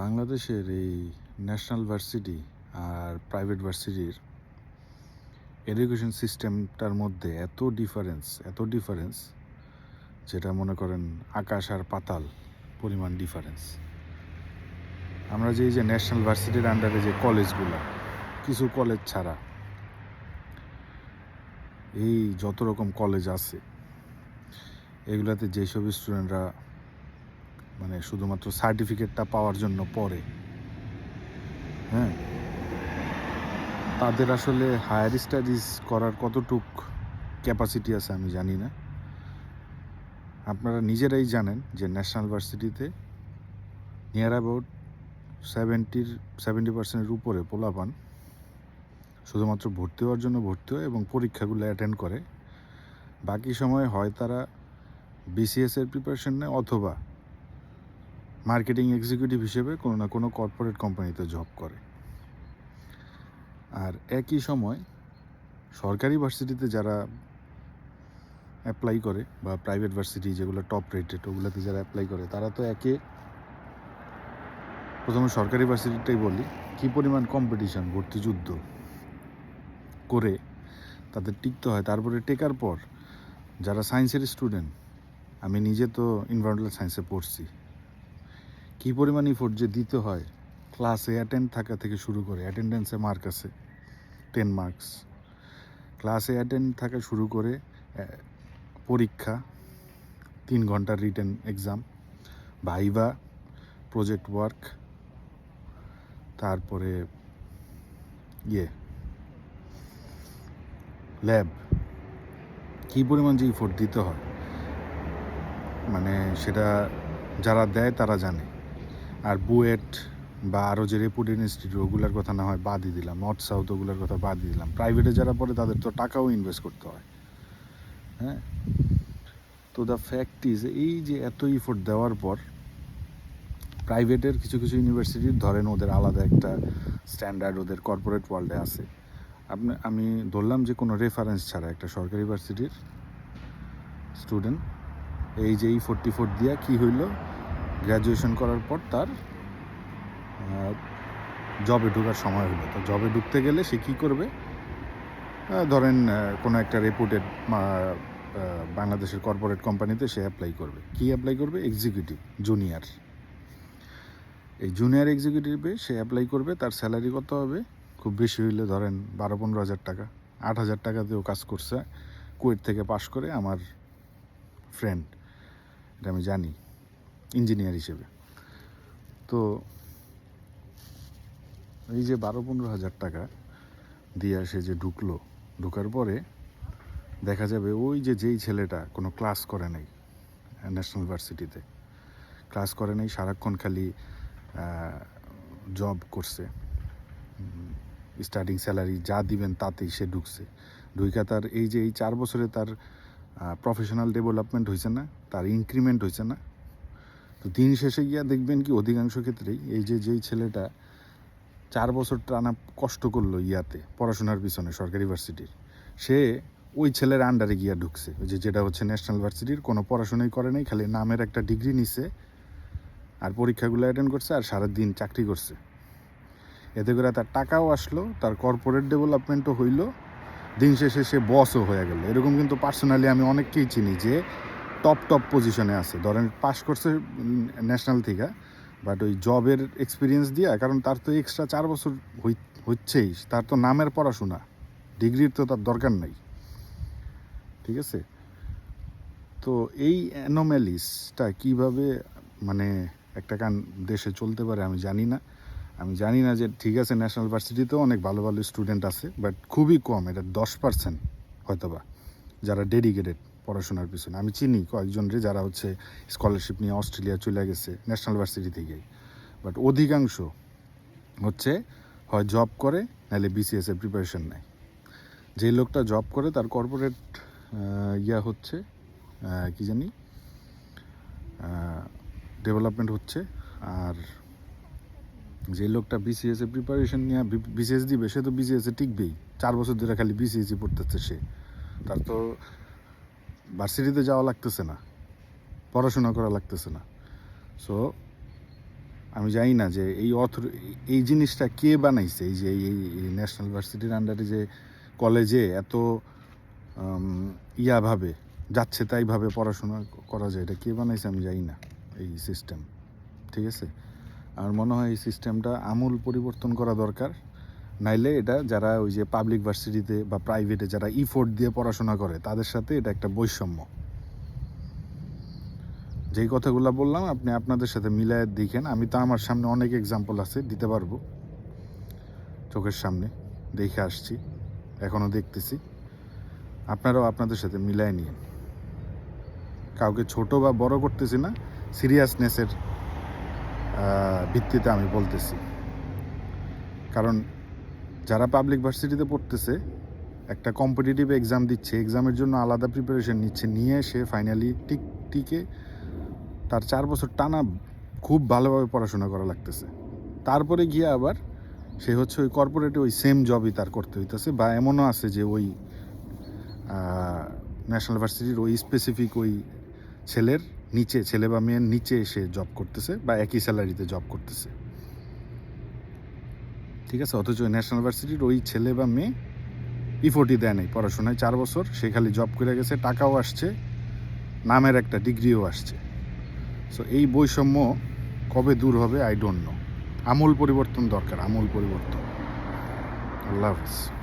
বাংলাদেশের এই national varsity আর প্রাইভেট ভার্সিটির এডুকেশন সিস্টেমটার মধ্যে এত ডিফারেন্স এত ডিফারেন্স, যেটা মনে করেন আকাশ আর পাতাল পরিমাণ ডিফারেন্স। আমরা যে, এই যে ন্যাশনাল ভার্সিটির আন্ডারে যে কলেজগুলো, কিছু কলেজ ছাড়া, এই যত রকম কলেজ আছে, এগুলাতে যেসব স্টুডেন্টরা মানে শুধুমাত্র সার্টিফিকেটটা পাওয়ার জন্য পড়ে হ্যাঁ? তাদের আসলে হায়ার স্টাডিজ করার কতটুক ক্যাপাসিটি আছে আমি জানি না। আপনারা নিজেরাই জানেন যে ন্যাশনাল ভার্সিটিতে নিয়ার অ্যাবাউট সেভেন্টির সেভেন্টি পার্সেন্টের উপরে পোলা পান শুধুমাত্র ভর্তি হওয়ার জন্য ভর্তি হয় এবং পরীক্ষাগুলো অ্যাটেন্ড করে। বাকি সময় হয় তারা বিসিএস এর প্রিপারেশন নেয় অথবা মার্কেটিং এক্সিকিউটিভ হিসেবে কোনো না কোনো কর্পোরেট কোম্পানিতে জব করে। আর একই সময় সরকারি ভার্সিটিতে যারা অ্যাপ্লাই করে বা প্রাইভেট ভার্সিটি যেগুলো টপ রেটেড ওগুলোতে যারা অ্যাপ্লাই করে, তারা তো একে প্রথমে সরকারি ভার্সিটিটাই বলি, কী পরিমাণ কম্পিটিশন ভর্তি যুদ্ধ করে তাদের টিকতে হয়। তারপরে টেকার পর যারা সায়েন্সের স্টুডেন্ট আমি নিজে তো এনভায়রনমেন্টাল সায়েন্সে পড়ছি। কী পরিমাণ ইফোর্ট যে দিতে হয়? ক্লাসে অ্যাটেন্ড থাকা থেকে শুরু করে অ্যাটেন্ডেন্সে মার্ক আছে টেন মার্কস ক্লাসে অ্যাটেন্ড থাকা শুরু করে পরীক্ষা, তিন ঘণ্টার written exam viva project work তারপরে ইয়ে ল্যাব কী পরিমাণ যে ইফোর্ট দিতে হয়? মানে সেটা যারা দেয় তারা জানে। আর বুয়েট বা আরও যে রেপুটেড ইনস্টিটিউট ওগুলোর কথা না হয় বাদই দিলাম। নর্থ সাউথ ওগুলোর কথা বাদই দিলাম। প্রাইভেটে যারা পড়ে, তাদের তো টাকাও ইনভেস্ট করতে হয়। হ্যাঁ? তো দ্য ফ্যাক্ট ইজ এই যে এত ইফোর্ট দেওয়ার পর প্রাইভেটের কিছু কিছু ইউনিভার্সিটির ধরেন ওদের আলাদা একটা স্ট্যান্ডার্ড ওদের কর্পোরেট ওয়ার্ল্ডে আছে। আপনি আমি ধরলাম যে কোনো রেফারেন্স ছাড়া একটা সরকারি ইউনিভার্সিটির স্টুডেন্ট এই যে এই ফোর্টি ফোর দিয়া কী হইল? গ্র্যাজুয়েশন করার পর তার জবে ঢোকার সময় হলো। তো জবে ঢুকতে গেলে সে কী করবে? ধরেন কোনো একটা রেপুটেড বাংলাদেশের কর্পোরেট কোম্পানিতে সে অ্যাপ্লাই করবে। কি অ্যাপ্লাই করবে? এক্সিকিউটিভ জুনিয়র এই জুনিয়র এক্সিকিউটিভে সে অ্যাপ্লাই করবে, তার স্যালারি কত হবে? খুব বেশি হইলে ধরেন বারো পনেরো হাজার টাকা। আট হাজার টাকাতেও কাজ করছে কুয়েট থেকে পাশ করে আমার ফ্রেন্ড এটা আমি জানি। ইঞ্জিনিয়ার হিসেবে। তো এই যে বারো পনেরো হাজার টাকা দিয়ে সে যে ঢুকলো, ঢুকার পরে দেখা যাবে ওই যে যেই ছেলেটা কোনো ক্লাস করে নাই ন্যাশনাল ভার্সিটিতে ক্লাস করে নাই, সারাক্ষণ খালি জব করছে। স্টার্টিং স্যালারি যা দিবেন তাতেই সে ঢুকছে। ঢুইকা তার এই যে এই চার বছরে তার প্রফেশনাল ডেভেলপমেন্ট হয়েছে না, তার ইনক্রিমেন্ট হয়েছে না তো দিন শেষে গিয়া দেখবেন কি অধিকাংশ ক্ষেত্রেই এই যে যেই ছেলেটা চার বছর টানা কষ্ট করল ইয়াতে, পড়াশোনার পিছনে, সরকারি ভার্সিটির, সে ওই ছেলের আন্ডারে গিয়া ঢুকছে। ওই যে যেটা হচ্ছে ন্যাশনাল ভার্সিটির কোনো পড়াশোনাই করে নাই, খালি নামের একটা ডিগ্রি নিছে, আর পরীক্ষাগুলো অ্যাটেন্ড করছে, আর সারাদিন চাকরি করছে। এতে করে তার টাকাও আসলো, তার কর্পোরেট ডেভেলপমেন্টও হইল, দিন শেষে সে বসও হয়ে গেল। এরকম কিন্তু পার্সোনালি আমি অনেককেই চিনি যে টপ টপ পজিশনে আছে। ধরেন পাস করছে ন্যাশনাল থেকে বাট ওই জবের এক্সপিরিয়েন্স দিয়া, কারণ তার তো এক্সট্রা চার বছর হচ্ছেই, তার তো নামের পড়াশোনা ডিগ্রির তো তার দরকার নাই। ঠিক আছে? তো এই অ্যানোম্যালিসটা কীভাবে মানে একটা কান দেশে চলতে পারে আমি জানি না। আমি জানি না যে ঠিক আছে ন্যাশনাল ভার্সিটিতেও অনেক ভালো ভালো স্টুডেন্ট আছে বাট খুবই কম, এটা দশ পার্সেন্ট হয়তোবা, যারা ডেডিকেটেড পড়াশোনার পিছনে। আমি চিনি কয়েকজনরে যারা হচ্ছে স্কলারশিপ নিয়ে অস্ট্রেলিয়া চলে গেছে ন্যাশনাল ভার্সিটি থেকেই। বাট অধিকাংশ হচ্ছে হয় জব করে, নাহলে বিসিএস এর প্রিপারেশন নেয়। যে লোকটা জব করে তার কর্পোরেট ইয়া হচ্ছে কি জানি ডেভেলপমেন্ট হচ্ছে। আর যে লোকটা বিসিএস প্রিপারেশন নিয়ে বিসিএস দিবে, সে তো বিসিএস টিকবেই। চার বছর ধরে খালি বিসিএসই পড়তেছে সে। তার তো ভার্সিটিতে যাওয়া লাগতেছে না। পড়াশোনা করা লাগতেছে না। সো আমি জানি না যে এই অথ, এই জিনিসটা কে বানাইছে? এই যে এই ন্যাশনাল ভার্সিটির আন্ডারে যে কলেজে এত ইয়াভাবে যাচ্ছে তাইভাবে পড়াশোনা করা যায়, এটা কে বানাইছে আমি জানি না এই সিস্টেম ঠিক আছে? আমার মনে হয় এই সিস্টেমটা আমূল পরিবর্তন করা দরকার। নাইলে এটা যারা ওই যে পাবলিক ভার্সিটিতে বা প্রাইভেটে যারা ইফোর্ট দিয়ে পড়াশোনা করে, তাদের সাথে এটা একটা বৈষম্য। যেই কথাগুলো বললাম, আপনি আপনাদের সাথে মিলায় দেখেন। আমি তো আমার সামনে অনেক এক্সাম্পল আছে, দিতে পারব। চোখের সামনে দেখে আসছি এখনও দেখতেছি। আপনারাও আপনাদের সাথে মিলায় নিন। কাউকে ছোট বা বড় করতেছি না সিরিয়াসনেসের ভিত্তিতে আমি বলতেছি। কারণ যারা পাবলিক ভার্সিটিতে পড়তেছে, একটা কম্পিটিটিভ এক্সাম দিচ্ছে এক্সামের জন্য আলাদা প্রিপারেশন নিচ্ছে, নিয়ে সে ফাইনালি টিক টিকে তার চার বছর টানা খুব ভালোভাবে পড়াশোনা করা লাগতেছে। তারপরে গিয়ে আবার সে হচ্ছে ওই কর্পোরেটে ওই সেম জবই তার করতে হইতেছে বা এমনও আছে যে ওই ন্যাশনাল ভার্সিটির ওই স্পেসিফিক ওই ছেলের নিচে, ছেলে বা মেয়ের নিচে এসে জব করতেছে বা একই স্যালারিতে জব করতেছে। ঠিক আছে? অথচ ন্যাশনাল ভার্সিটির ওই ছেলে বা মেয়ে ইফোর্টই দেয় নাই পড়াশোনায় চার বছর। সে খালি জব করে গেছে, টাকাও আসছে, নামের একটা ডিগ্রিও আসছে। সো এই বৈষম্য কবে দূর হবে? আই ডোন্ট নো আমূল পরিবর্তন দরকার, আমূল পরিবর্তন। আল্লাহ হাফিজ।